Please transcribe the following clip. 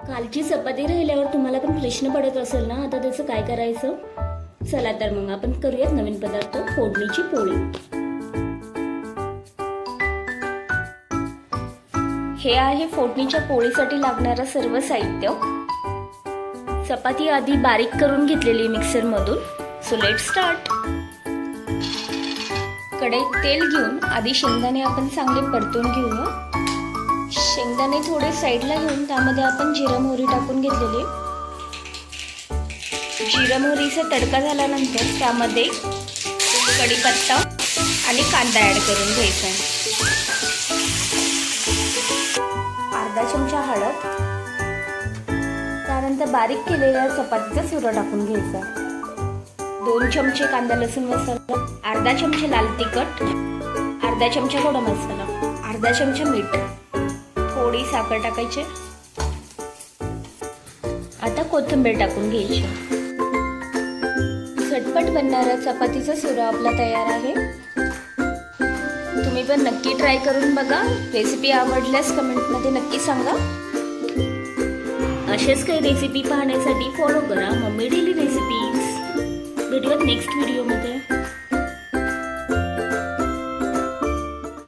कालची चपाती राहिल्यावर तुम्हाला पण प्रश्न पडत असेल ना आता त्याचं काय करायचं? चला तर मग आपण करूयात नवीन पदार्थ फोडणीची पोळी. हे आहे फोडणीच्या पोळीसाठी लागणारं सर्व साहित्य. चपाती आधी बारीक करून घेतलेली मिक्सर मधून सो लेट स्टार्ट कढईत तेल घेऊन आधी शेंगदाणे आपण चांगले परतून घेऊया शेंगदाणे थोडे साईडला घेऊन त्यामध्ये आपण जिरं मोहरी टाकून घेतलेली. जिरं मोहरीचा तडका झाल्यानंतर त्यामध्ये कढीपत्ता आणि कांदा ॲड करून घ्यायचा. आहे अर्धा चमचा हळद. त्यानंतर बारीक केलेल्या चपातीचा सुरा टाकून घ्यायचा. दोन चमचे कांदा लसूण मसाला अर्धा चमचे लाल तिखट अर्धा चमचा गोडा मसाला अर्धा चमचा मीठ. थोडी साखर टाकायची. आता कोथिंबीर टाकून घ्यायची. झटपट बनणारा चपातीचा सुरा आपला तयार आहे. तुम्ही पण नक्की ट्राय करून बघा. रेसिपी आवडल्यास कमेंटमध्ये नक्की सांगा. असेच काही रेसिपी पाहण्यासाठी फॉलो करा. मम्मी डेली रेसिपीज भेटूयात नेक्स्ट व्हिडिओमध्ये